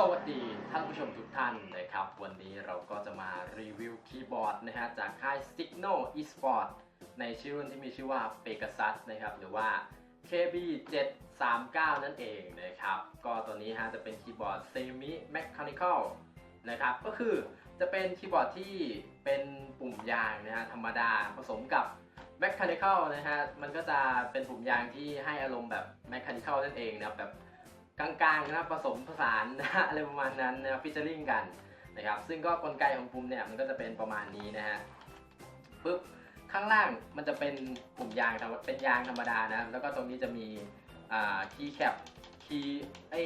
สวัสดีท่านผู้ชมทุกท่านนะครับ วันนี้เราก็จะมารีวิวคีย์บอร์ดนะฮะจากค่าย Signal Esport ในชื่อรุ่นที่มีชื่อว่า Pegasus นะครับ หรือว่า KB739 นั่นเองนะครับ ก็ตัวนี้ฮะจะเป็นคีย์บอร์ด Semi Mechanical นะครับ ก็คือจะเป็นคีย์บอร์ดที่เป็นปุ่มยางนะฮะธรรมดาผสมกับ Mechanical นะฮะมันก็จะเป็นปุ่มยางที่ให้อารมณ์แบบ Mechanical นั่นเองนะครับแบบ กลางๆนะผสมผสานนะอะไรประมาณนั้นนะฟิชเชอริงกันนะครับซึ่งก็กลไกของปุ่มเนี่ยมันก็จะเป็นประมาณนี้นะฮะปุ๊บข้างล่างมันจะเป็นปุ่มยางเป็นยางธรรมดานะแล้วก็ตรงนี้จะมีคีย์แคปคีย์ไอ้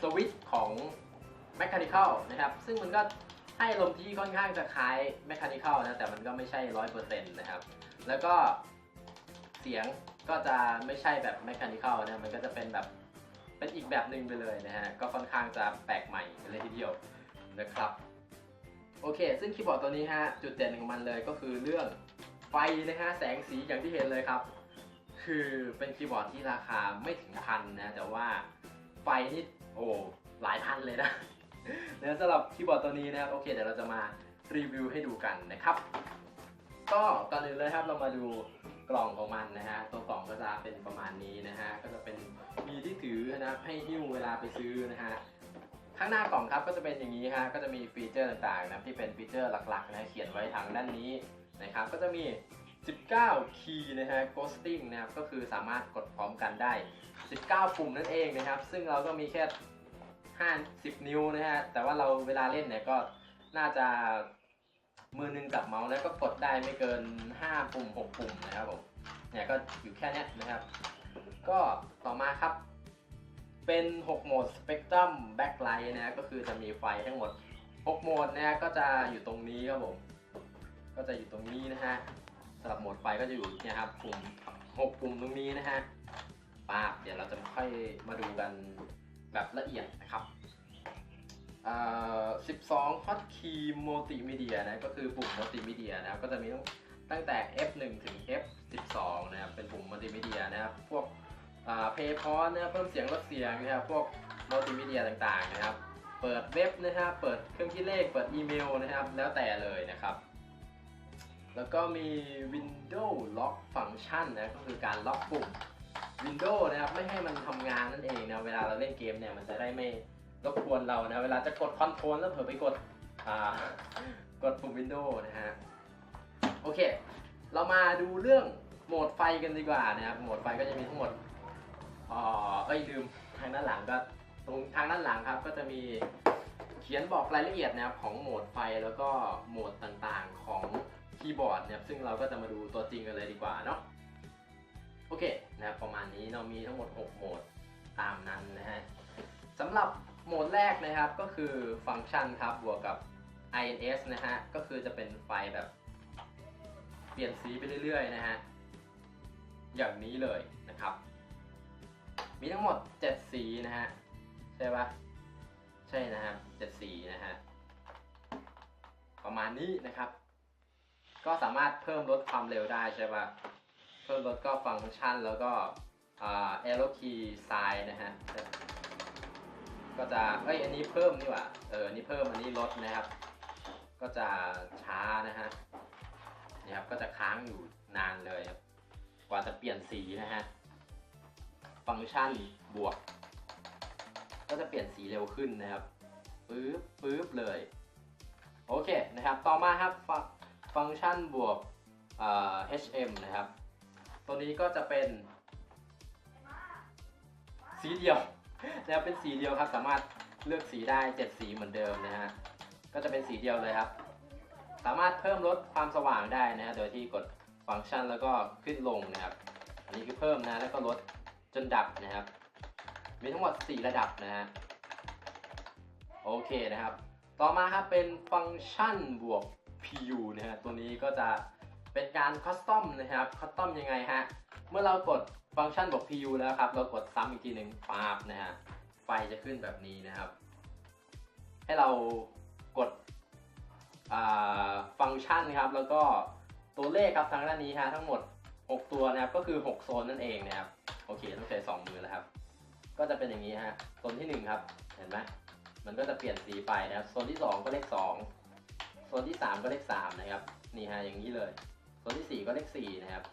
สวิตช์ของ Mechanical นะครับซึ่งมันก็ให้ลมที่ค่อนข้างจะคล้าย Mechanical นะแต่มันก็ไม่ใช่ร้อยเปอร์เซ็นต์นะครับแล้วก็เสียงก็จะไม่ใช่แบบ Mechanical นะมันก็จะเป็นแบบ เป็นอีกแบบหนึ่งไปเลยนะฮะ ก็ค่อนข้างจะแปลกใหม่เลยทีเดียวนะครับ โอเค ซึ่งคีย์บอร์ดตัวนี้ฮะ จุดเด่นของมันเลยก็คือเรื่องไฟนะฮะ แสงสีอย่างที่เห็นเลยครับ คือเป็นคีย์บอร์ดที่ราคาไม่ถึงพันนะ แต่ว่าไฟนี่โอ้หลายพันเลยนะนะสำหรับคีย์บอร์ดตัวนี้นะครับ โอเค เดี๋ยวเราจะมารีวิวให้ดูกันนะครับ ก็ก่อนอื่นเลยครับเรามาดู กล่องของมันนะฮะตัวกล่องก็จะเป็นประมาณนี้นะฮะก็จะเป็นมีที่ถือนะครับให้หิ้วเวลาไปซื้อนะฮะข้างหน้ากล่องครับก็จะเป็นอย่างนี้ฮะก็จะมีฟีเจอร์ต่างๆนะครับที่เป็นฟีเจอร์หลักๆนะเขียนไว้ทางด้านนี้นะครับก็จะมี 19 คีย์นะฮะ ghosting นะครับก็คือสามารถกดพร้อมกันได้ 19 ปุ่มนั่นเองนะครับ ซึ่งเราก็มีแค่ 50 นิ้วนะฮะแต่ว่าเราเวลาเล่นเนี่ยก็น่าจะ มือหนึงกับเมาส์แล้วก็กดได้ไม่เกิน 5 ปุ่ม 6 ปุ่มนะครับผมเนี่ยก็อยู่แค่นี้นะครับ ก็ต่อมาครับ เป็น 6 โหมด Spectrum Backlight นะก็คือจะมีไฟทั้งหมด 6 โหมดนะก็จะอยู่ตรงนี้ครับผมก็จะอยู่ตรงนี้นะฮะสำหรับโหมดไฟก็จะอยู่เนี่ยครับปุ่ม 6 ปุ่มตรงนี้นะฮะปาบเดี๋ยวเราจะค่อยมาดูกันแบบละเอียดนะครับ 12 Hotkey Multimedia นะ ก็คือปุ่ม Multimedia นะครับ ก็จะมีตั้งแต่ F1 ถึง F12 นะครับ เป็นปุ่ม Multimedia นะครับ พวกเพย์พอนะครับ เพิ่มเสียงลดเสียงนะครับ พวกมัลติมีเดียต่างๆนะครับ เปิดเว็บนะครับ เปิดเครื่องคิดเลข เปิดอีเมลนะครับ แล้วแต่เลยนะครับ แล้วก็มี Windows Lock Function นะ ก็คือการล็อกปุ่ม Windows นะครับ ไม่ให้มันทำงานนั่นเองนะ เวลาเราเล่นเกมเนี่ย มันจะได้ไม่ รบกวนเรานะ เวลาจะกดคอนโทรลแล้วเผลอไปกดกดปุ่ม Windows นะฮะ โอเค เรามาดูเรื่องโหมดไฟกันดีกว่านะครับ โหมดไฟก็จะมีทั้งหมดอ๋อเอ้ยลืมทางด้านหลังก็ตรงทางด้านหลังครับก็จะมีเขียนบอกรายละเอียดนะครับของโหมดไฟแล้วก็โหมดต่างๆของคีย์บอร์ดนะครับซึ่งเราก็จะมาดูตัวจริงกันเลยดีกว่าเนาะโอเคนะครับประมาณนี้เรามีทั้งหมด 6 โหมดตามนั้นนะฮะสำหรับ โหมดแรกนะครับก็คือฟังก์ชันครับบวกกับ INS นะฮะ ก็คือจะเป็นไฟแบบ เปลี่ยนสีไปเรื่อยๆนะฮะ อย่างนี้เลยนะครับ มีทั้งหมด 7 สีนะฮะ ใช่ปะใช่นะครับ7สีนะฮะ ประมาณนี้นะครับ ก็สามารถเพิ่มลดความเร็วได้ใช่ปะเพิ่มลดก็ฟังก์ชันแล้วก็อ่า arrow key sign นะฮะ ก็จะเอ้ยอันนี้เพิ่มนี่หว่าเออนี่เพิ่มอันนี้ลดนะครับ ก็จะช้านะฮะนี่ครับก็จะค้างอยู่นานเลยครับกว่าจะเปลี่ยนสีนะฮะฟังก์ชันบวก ก็จะเปลี่ยนสีเร็วขึ้นนะครับปึ๊บปึ๊บเลยโอเคนะครับ ต่อมาครับฟ,ฟังก์ชันบวกอ่า HM นะครับ ตัวนี้ก็จะเป็นสีเดียว นะครับเป็นสีเดียวครับสามารถเลือกสีได้ 7 สีเหมือนเดิมนะฮะก็จะเป็นสีเดียวเลยครับ สามารถเพิ่มลดความสว่างได้นะฮะโดยที่กดฟังก์ชันแล้วก็ขึ้นลงนะครับ อันนี้คือเพิ่มนะแล้วก็ลดจนดับนะครับ มีทั้งหมด 4 ระดับนะฮะโอเคนะครับ ต่อมาครับเป็นฟังก์ชันบวก PU นะฮะตัวนี้ก็จะ เป็นการคัสตอมนะครับคัสตอมยังไงฮะเมื่อเรากดฟังก์ชันบวก PU แล้วครับ เรากดซ้ำอีกทีหนึ่งปาบนะฮะไฟจะขึ้นแบบนี้นะครับ ให้เรากดฟังก์ชันครับ แล้วก็ตัวเลขครับทางด้านนี้ฮะทั้งหมด 6 ตัวนะครับก็คือ 6 โซนนั่นเองนะครับโอเคต้องใช้2มือแล้วครับ ก็จะเป็นอย่างนี้ฮะโซนที่ 1 ครับ เห็นไหมมันก็จะเปลี่ยนสีไปนะครับโซนที่ 2 ก็เลข 2 โซนที่ 3 ก็เลข 3 นะครับ นี่ฮะอย่างนี้เลย โซนที่ 4 ก็เลข4นะครับ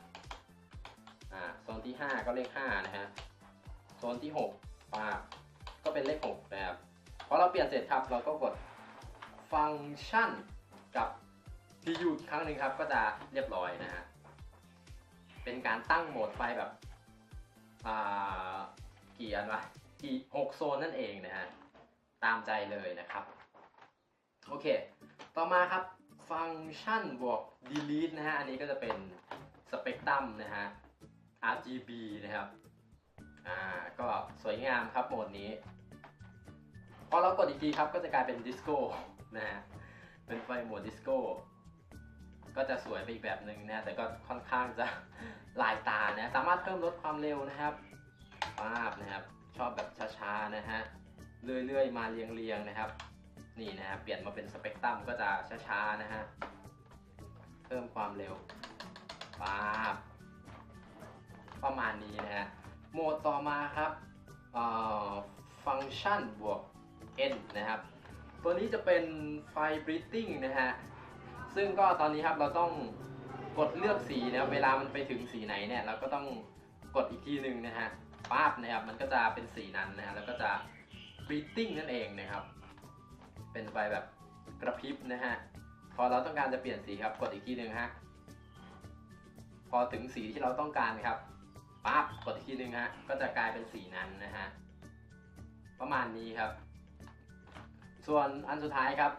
อ่าโซนที่ 5 ก็เลข5นะฮะโซนที่ 6 ปาก็เป็นเลข6นะครับพอเราเปลี่ยนเสร็จครับเราก็กดฟังก์ชันกับ PU อีกครั้งหนึ่งครับก็จะเรียบร้อยนะฮะเป็นการตั้งโหมดไฟแบบอ่ากี่อันวะกี่หกโซนนั่นเองนะฮะตามใจเลยนะครับ โอเค ต่อมาครับ ฟังก์ชันบวก delete นะฮะ อันนี้ก็จะเป็นสเปกตรัมนะฮะ RGB นะครับ อ่า ก็สวยงามครับโหมดนี้ พอเรากดอีกทีครับก็จะกลายเป็นดิสโก้นะฮะ เป็นไฟโหมดดิสโก้ ก็จะสวยไปอีกแบบหนึ่งนะ แต่ก็ค่อนข้างจะลายตานะ สามารถเพิ่มลดความเร็วนะครับปาบนะครับ ชอบแบบช้าๆนะฮะ เรื่อยๆ มาเรียงๆนะครับ นี่นะฮะเปลี่ยนมาเป็นสเปกตรัมก็จะช้าๆนะฮะ เพิ่มความเร็วปาบประมาณนี้นะฮะ โหมดต่อมาครับฟังก์ชันบวก n นะครับ ตัวนี้จะเป็นไฟ breathing นะฮะ ซึ่งก็ตอนนี้ครับเราต้องกดเลือกสีนะครับเวลามันไปถึงสีไหนเนี่ย เราก็ต้องกดอีกทีหนึ่งนะฮะป๊าบนะครับ มันก็จะเป็นสีนั้นนะฮะ แล้วก็จะ breathing นั่นเองนะครับ เป็นไฟแบบกระพริบนะฮะ พอเราต้องการจะเปลี่ยนสีครับ กดอีกทีหนึ่งฮะ พอถึงสีที่เราต้องการครับปั๊บกดอีกทีหนึ่งฮะ ก็จะกลายเป็นสีนั้นนะฮะ ประมาณนี้ครับ ส่วนอันสุดท้ายครับ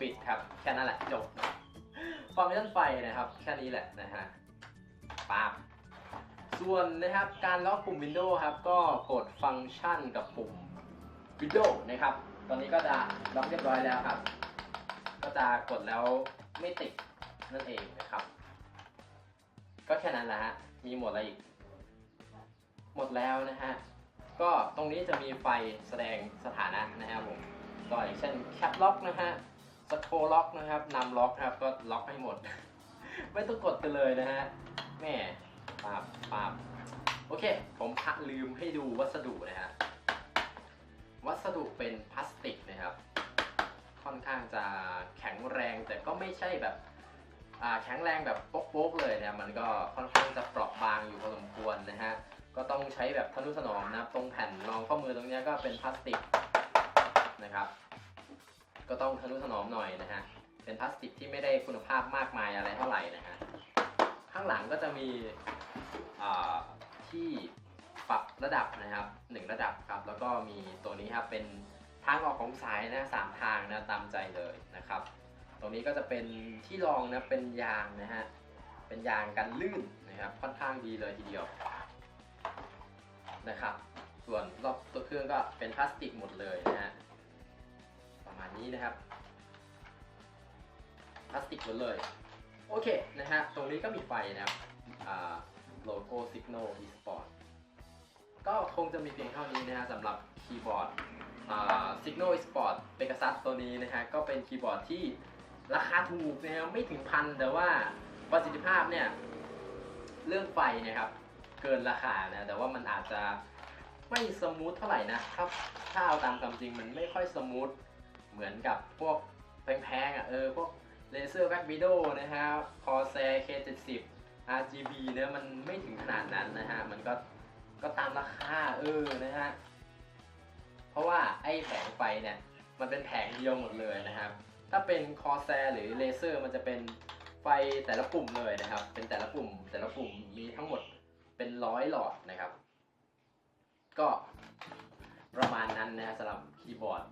ปิดครับ แค่นั้นแหละจบฟังก์ชันไฟนะครับ แค่นี้แหละนะฮะปั๊บส่วนนะครับการล็อกปุ่ม Windows ครับ ก็กดฟังก์ชันกับปุ่ม Windows นะครับ ตอนนี้ก็จะล็อกเรียบร้อยแล้วครับ ก็จะกดแล้วไม่ติดนั่นเองนะครับ ก็แค่นั้นแหละฮะ มีหมดอะไรอีก หมดแล้วนะฮะ ก็ตรงนี้จะมีไฟแสดงสถานะนะครับผม ก็อย่างเช่นแคปล็อกนะฮะสโคล็อกนะครับนำล็อกนะครับ ก็ล็อกให้หมด ไม่ต้องกดไปเลยนะฮะ แม่ปาบปาบโอเค ผมพะลืมให้ดูวัสดุนะฮะ วัสดุเป็นพลาสติกนะครับ ค่อนข้างจะแข็งแรงแต่ก็ไม่ใช่แบบแข็งแรงแบบโป๊กๆเลยนะมันก็ค่อนข้างจะเปราะบางอยู่พอสมควรนะฮะก็ต้องใช้แบบทนุถนอมนะตรงแผ่นรองข้อมือตรงเนี้ยก็เป็นพลาสติกนะครับ ก็ต้องทนุถนอมหน่อยนะฮะเป็นพลาสติกที่ไม่ได้คุณภาพมากมายอะไรเท่าไหร่นะฮะข้างหลังก็จะมีที่ ปรับระดับนะครับหนึ่งระดับครับ แล้วก็มีตัวนี้ครับเป็นทางออกของสายนะสามทางนะตามใจเลยนะครับ ตรงนี้ก็จะเป็นที่รองนะเป็นยางนะฮะเป็นยางกันลื่นนะครับค่อนข้างดีเลยทีเดียวนะครับ ส่วนรอบตัวเครื่องก็เป็นพลาสติกหมดเลยนะฮะประมาณนี้นะครับพลาสติกหมดเลยโอเคนะฮะตรงนี้ก็มีไฟนะครับโลโก้ Signal eSport ก็คงจะมีเพียงเท่านี้นะฮะสำหรับคีย์บอร์ด Signal Sport Pegasus ตัวนี้นะฮะก็เป็นคีย์บอร์ดที่ราคาถูกนะครับไม่ถึงพันแต่ว่าประสิทธิภาพเนี่ยเรื่องไฟนะครับเกินราคานะแต่ว่ามันอาจจะไม่สมูทเท่าไหร่นะครับถ้าเอาตามความจริงมันไม่ค่อยสมูทเหมือนกับพวกแพงๆอะเออพวกเลเซอร์แบ็กวิดโอนะฮะคอแซ K70 RGB เนี่ยมันไม่ถึงขนาดนั้นนะฮะมันก็ ก็ตามราคาเออนะฮะเพราะว่าไอ้แผงไฟเนี่ยมันเป็นแผงเดียวหมดเลยนะครับ ถ้าเป็นคอแซหรือเลเซอร์มันจะเป็นไฟแต่ละปุ่มเลยนะครับ เป็นแต่ละปุ่ม แต่ละปุ่มมีทั้งหมดเป็นร้อยหลอดนะครับ ก็ประมาณนั้นนะฮะสำหรับคีย์บอร์ด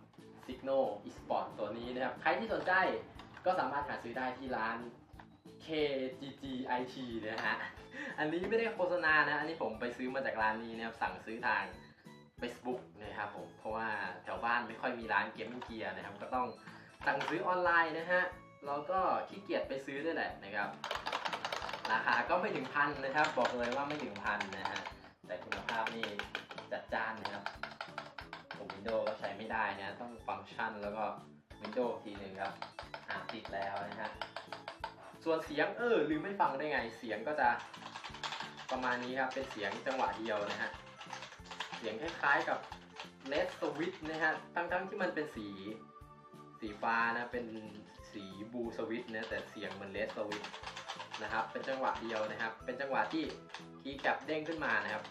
Signal eSport ตัวนี้นะครับ ใครที่สนใจก็สามารถหาซื้อได้ที่ร้าน KGG IT นะฮะ อันนี้ไม่ได้โฆษณานะ อันนี้ผมไปซื้อมาจากร้านนี้นะครับ สั่งซื้อทาง Facebook นะครับผม เพราะว่าแถวบ้านไม่ค่อยมีร้านเกมมิ่งเกียร์นะครับ ก็ต้องสั่งซื้อออนไลน์นะฮะเราก็ขี้เกียจไปซื้อด้วยแหละนะครับ ราคาก็ไม่ถึงพันนะครับ บอกเลยว่าไม่ถึงพันนะฮะ แต่คุณภาพนี่จัดจ้านนะครับ ผม Windows ก็ใช้ไม่ได้นะ ต้องฟังก์ชันแล้วก็ Windows ทีหนึ่งครับอ่าติดแล้วนะฮะ ส่วนเสียงเออลืมไม่ฟังได้ไง เสียงก็จะประมาณนี้ครับ เป็นเสียงจังหวะเดียวนะฮะ เสียงคล้ายๆกับเลสสวิตนะฮะ ทั้งทั้งที่มันเป็นสีสีฟ้านะ เป็นสีบูสวิตนะ แต่เสียงเหมือนเลสสวิตนะครับ เป็นจังหวะเดียวนะครับ เป็นจังหวะที่คีย์แคปเด้งขึ้นมานะครับ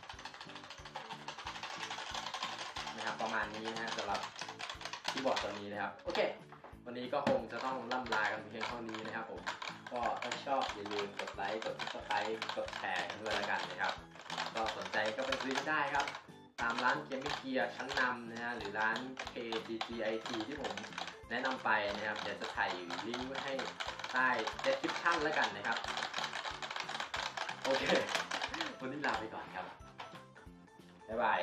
นะครับประมาณนี้นะฮะสำหรับคีย์บอร์ดตัวนี้นะครับ โอเค วันนี้ก็คงจะต้องล่ำลากันเพียงเท่านี้นะครับผม ก็ถ้าชอบอย่าลืมกดไลค์กด subscribe กดแชร์กันด้วยแล้วกันนะครับ ก็สนใจก็ไปซื้อได้ครับ ตามร้านเกมมิ่เกียร์ชั้นนำนะฮะหรือร้าน KGGIT ที่ผมแนะนำไปนะครับเดี๋ยวจะถ่ายลิงก์ไว้ให้ใต้ description แล้วกันนะครับ โอเค วันนี้ลาไปก่อนครับ บ๊ายบาย